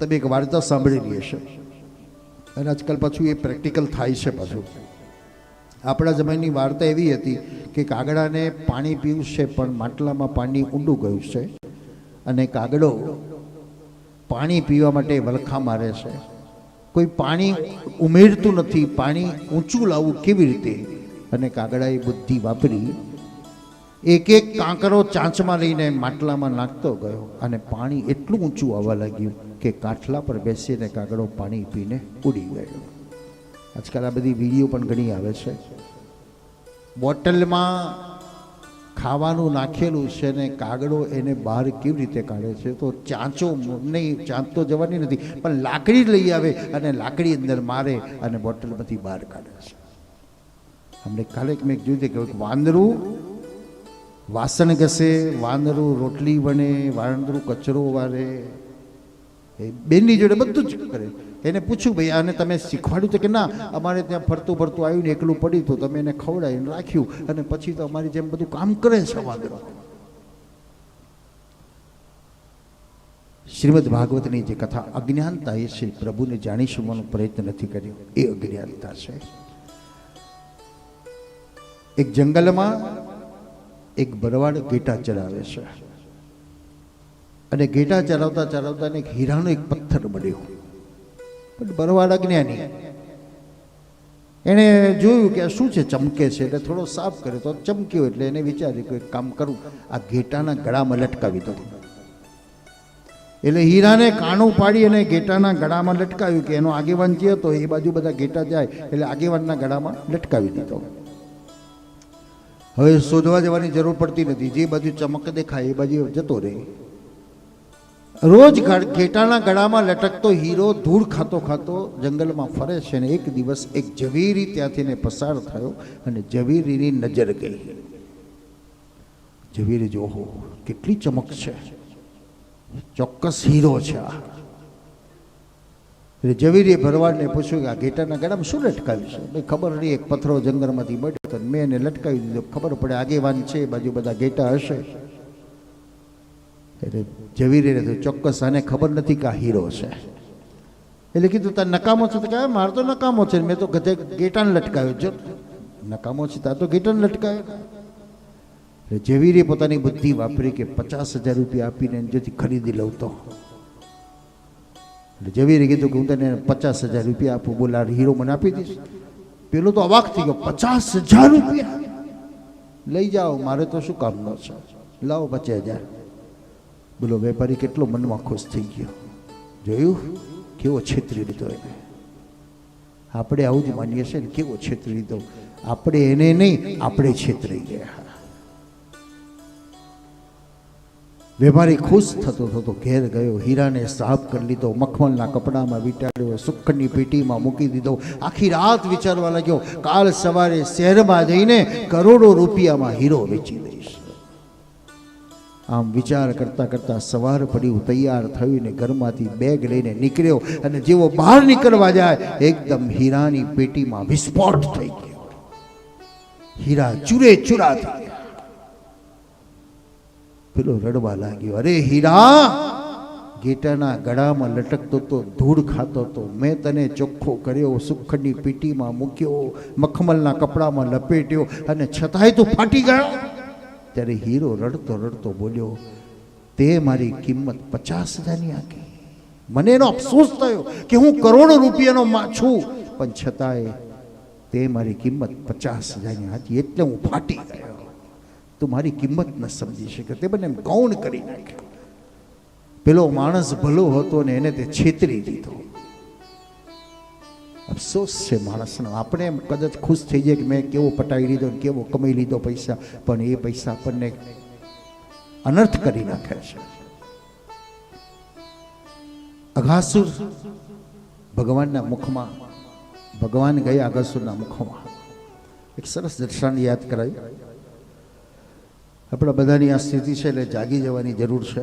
તમે એક વાર્તા સાંભળેલી હશે અને આજકાલ પાછું એ પ્રેક્ટિકલ થાય છે પાછું. આપણા જમાની વાર્તા એવી હતી કે કાગડાને પાણી પીવું છે પણ માટલામાં પાણી ઊંડું ગયું છે. અને કાગડો પાણી પીવા માટે વલખા મારે છે. કોઈ પાણી ઉમેરતું નથી, પાણી ઊંચું લાવવું કેવી રીતે? અને કાગડાએ બુદ્ધિ વાપરી એક એક કાંકરો ચાંચમાં લઈને માટલામાં નાખતો ગયો અને પાણી એટલું ઊંચું આવવા લાગ્યું કે કાંઠલા પર બેસીને કાગડો પાણી પીને ઉડી ગયો. આજકાલ આ બધી વીડિયો પણ ઘણી આવે છે. બોટલમાં ખાવાનું નાખેલું છે ને કાગડો એને બહાર કેવી રીતે કાઢે છે તો ચાંચો નહીં, ચાંચ તો જવાની નથી, પણ લાકડી લઈ આવે અને લાકડી અંદર મારે અને બોટલમાંથી બહાર કાઢે છે. અમને કાલે મેં જોયું કે વાંદરું વાસણ ઘસે વાંદરું રોટલી બને વાંદરું કચરો વારે. એ બેનની જોડે બધું જ કરે. એને પૂછ્યું, ભાઈ, આને તમે શીખવાડ્યું તો કે ના? અમારે ત્યાં ફરતું ફરતું આવ્યું ને એકલું પડ્યું તો તમે એને ખવડાવીને રાખ્યું અને પછી તો અમારી જેમ બધું કામ કરે છે વાંદરો શ્રીમદ ભાગવતની જે કથા અજ્ઞાનતા એ છે, પ્રભુને જાણી શકવાનો પ્રયત્ન નથી કર્યો. એ અજ્ઞાનતા છે. એક જંગલમાં એક ભરવાડ ઘેટા ચડાવે છે. અને ઘેટા ચડાવતા ચડાવતા એક હીરાનો એક પથ્થર મળ્યો. પણ ભરવાડ અજ્ઞાની. એણે જોયું કે શું છે, ચમકે છે? એટલે થોડો સાફ કર્યો તો ચમક્યો એટલે એને વિચાર્યું કે એક કામ કરું. આ ઘેટાના ગળામાં લટકાવી દઉં. એટલે હીરાને કાણું પાડી અને ઘેટાના ગળામાં લટકાવ્યું કે એનો આગેવાન જે હતો એ બાજુ બધા ઘેટા જાય એટલે આગેવાનના ગળામાં લટકાવી દીધો. હવે શોધવા જવાની જરૂર પડતી નથી. જે બાજુ ચમક દેખાય, એ બાજુ જતો રહે. રોજ ઘેટાના ગળામાં લટકતો હીરો ધૂળ ખાતો ખાતો જંગલમાં ફરે છે અને એક દિવસ એક ઝવેરી ત્યાંથી ને પસાર થયો અને ઝવેરીની નજર ગઈ. ઝવેરી જોહો કેટલી ચમક છે. ચોક્કસ હીરો છે આ. એટલે ઝવેરીએ ભરવાડને પૂછ્યું કે આ ઘેટાના ગાડામાં શું લટકાવ્યું છે? ભાઈ ખબર નહીં, એક પથ્થરો જંગલમાંથી મળ્યો તો મેં એને લટકાવી દીધો. ખબર પડે આગેવાન છે, બાજુ બધા ઘેટા હશે. એટલે ઝવેરીને તો ચોક્કસ આને ખબર નથી કે આ હીરો છે. એટલે કીધું, તાર નકામો છે? તો કહે મારો તો નકામો છે. મેં તો ગધે ગેટાને લટકાવ્યો. જો, નકામો છે તાર તો ગેટાને લટકાવ્યો. એટલે ઝવેરીએ પોતાની બુદ્ધિ વાપરી કે પચાસ હજાર રૂપિયા આપીને જોથી ખરીદી લઉં તો. એટલે ઝવેરીએ કીધું કે હું તને પચાસ હજાર રૂપિયા આપું, બોલા હીરો મને આપી દઈશ. પેલો તો અવાક થઈ ગયો, પચાસ હજાર રૂપિયા? લઈ જાઓ, મારે તો શું કામનો છે? લાવો પચાસ હજાર. બોલો, વેપારી કેટલો મનમાં ખુશ થઈ ગયો. જોયું? કેવો છેતરી લીધો એને. આપણે આવું જ માનીએ છીએ ને, કેવો છેતરી લીધો? આપણે એને નહીં, આપણે છેતરી ગયા. વેપારી ખુશ થતો થતો ઘેર ગયો. હીરાને સાફ કરી લીધો. મખમલના કપડામાં વીંટાડ્યો સુખની પેટીમાં મૂકી દીધો. આખી રાત વિચારવા લાગ્યો, કાલ સવારે શહેરમાં જઈને કરોડો રૂપિયામાં હીરો વેચી દઈશ. આમ વિચાર કરતા કરતા સવાર પડ્યું તૈયાર થઈને ઘરમાંથી બેગ લઈને નીકળ્યો અને જેવો બહાર નીકળવા જાય, એકદમ હીરાની પેટીમાં વિસ્ફોટ થઈ ગયો. હીરા ચૂરે ચૂરા થઈ પેલો રડવા લાગ્યો. અરે હીરા, ગેટાના ગળામાં લટકતો તો ધૂળ ખાતો હતો. મેં તને ચોખ્ખો કર્યો, સુખની પીટીમાં મૂક્યો, મખમલના કપડામાં લપેટ્યો અને છતાંય તું ફાટી ગયો. ત્યારે હીરો રડતો રડતો બોલ્યો, તે મારી કિંમત પચાસ હજારની આંખી. મને એનો અફસોસ થયો કે હું કરોડો રૂપિયાનો છું. પણ છતાંય તે મારી કિંમત પચાસ હજારની હતી એટલે હું ફાટી ગયો. તું મારી કિંમત ન સમજી શકે. તે બને ગૌણ કરી નાખ્યો પેલો માણસ ભલો હતો ને એને તે છેતરી દીધો. અફસોસ છે માણસનો. આપણે એમ કદાચ ખુશ થઈ જાય કે મેં કેવો પટાવી લીધો કેવો કમાઈ લીધો પૈસા, પણ એ પૈસા આપણને અનર્થ કરી નાખે છે. અઘાસુર ભગવાનના મુખમાં, ભગવાન ગયા અઘાસુરના મુખમાં. એક સરસ દર્શન યાદ કરાયું. આપણા બધાની આ સ્થિતિ છે એટલે જાગી જવાની જરૂર છે.